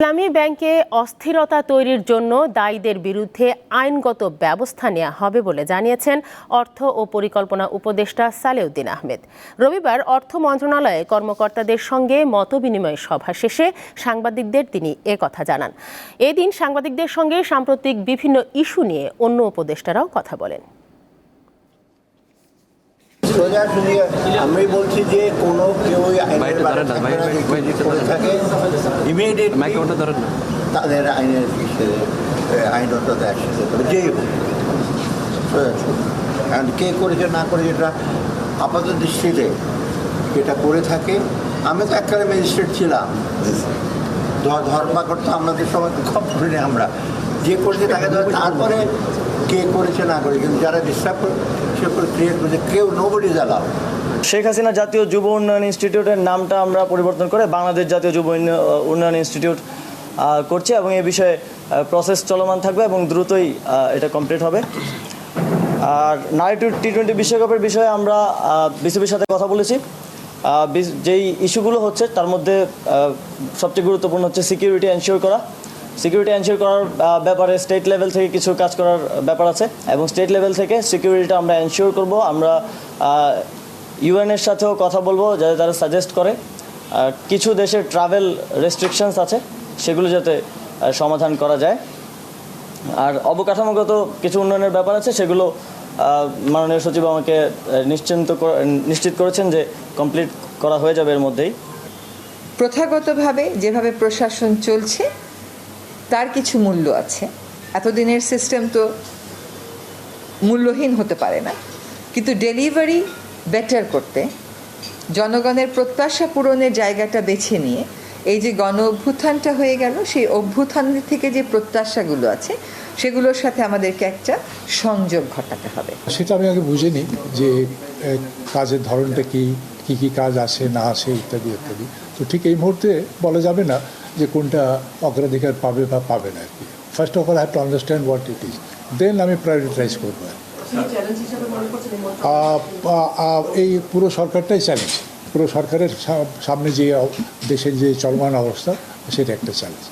ইসলামী ব্যাংকে অস্থিরতা তৈরির জন্য দায়ীদের বিরুদ্ধে আইনগত ব্যবস্থা নেওয়া হবে বলে জানিয়েছেন অর্থ ও পরিকল্পনা উপদেষ্টা সালেউদ্দিন আহমেদ। রবিবার অর্থ মন্ত্রণালয়ে কর্মকর্তাদের সঙ্গে মতবিনিময় সভা শেষে সাংবাদিকদের তিনি কথা জানান। এদিন সাংবাদিকদের সঙ্গে সাম্প্রতিক বিভিন্ন ইস্যু নিয়ে অন্য উপদেষ্টারাও কথা বলেন। আমি বলছি যে কোনো কেউ ইমিডিয়েটলি মাইকে ওটা ধরেন না তাদের আইনের আইনত একসাথে করে যেই হোক। কারণ কে করেছে না করেছে এটা আপাত দৃষ্টিতে এটা করে থাকে। আমি তো একবারে ম্যাজিস্ট্রেট ছিলাম। ধ- ধর্মাকর্ত আমাদের সময় খুব করিনি আমরা। যে করেছে তাকে ধরে তারপরে কে করেছে না করে কিন্তু যারা ডিস্টার্ব সে করে ক্রিয়েট করেছে। কেউ নোবডি জ্বালাও। শেখ হাসিনা জাতীয় যুব উন্নয়ন ইনস্টিটিউটের নামটা আমরা পরিবর্তন করে বাংলাদেশ জাতীয় যুব উন্ন- উন্নয়ন ইনস্টিটিউট করছি এবং এ বিষয়ে প্রসেস চলমান থাকবে এবং দ্রুতই এটা কমপ্লিট হবে। আর নারী টি টোয়েন্টি বিশ্বকাপের বিষয়ে আমরা বিসিবির সাথে কথা বলেছি। যেই ইস্যুগুলো হচ্ছে, তার মধ্যে সবচেয়ে গুরুত্বপূর্ণ হচ্ছে সিকিউরিটি এনশিওর করা। সিকিউরিটি এনশিওর করার ব্যাপারে স্টেট লেভেল থেকে কিছু কাজ করার ব্যাপার আছে। এবং স্টেট লেভেল থেকে সিকিউরিটিটা আমরা এনশিওর করব। আমরা ইউএনের সাথেও কথা বলব, যাতে তারা সাজেস্ট করে। কিছু দেশের ট্রাভেল রেস্ট্রিকশনস আছে, সেগুলো যাতে সমাধান করা যায়। আর অবকাঠামোগত কিছু উন্নয়নের ব্যাপার আছে, সেগুলো মাননীয় সচিব আমাকে নিশ্চিন্ত নিশ্চিত করেছেন যে কমপ্লিট করা হয়ে যাবে এর মধ্যেই। প্রথাগতভাবে যেভাবে প্রশাসন চলছে তার কিছু মূল্য আছে। এতদিনের সিস্টেম তো মূল্যহীন হতে পারে না। কিন্তু ডেলিভারি বেটার করতে, জনগণের প্রত্যাশা পূরণের জায়গাটা বেছে নিয়ে, এই যে গণ অভ্যুত্থানটা হয়ে গেল, সেই অভ্যুত্থান থেকে যে প্রত্যাশাগুলো আছে, সেগুলোর সাথে আমাদেরকে একটা সংযোগ ঘটাতে হবে। সেটা আমি আগে বুঝে নিই যে কাজের ধরনটা কি কি কি কাজ আছে না আছে ইত্যাদি ইত্যাদি। তো ঠিক এই মুহূর্তে বলা যাবে না যে কোনটা অগ্রাধিকার পাবে বা পাবে না আর কি। First of all have to understand what it is then আমি প্রায়োরিটাইজ করব এই পুরো সরকারটাই চ্যালেঞ্জ পুরো সরকারের সামনে যে দেশের যে চলমান অবস্থা সেটা একটা চ্যালেঞ্জ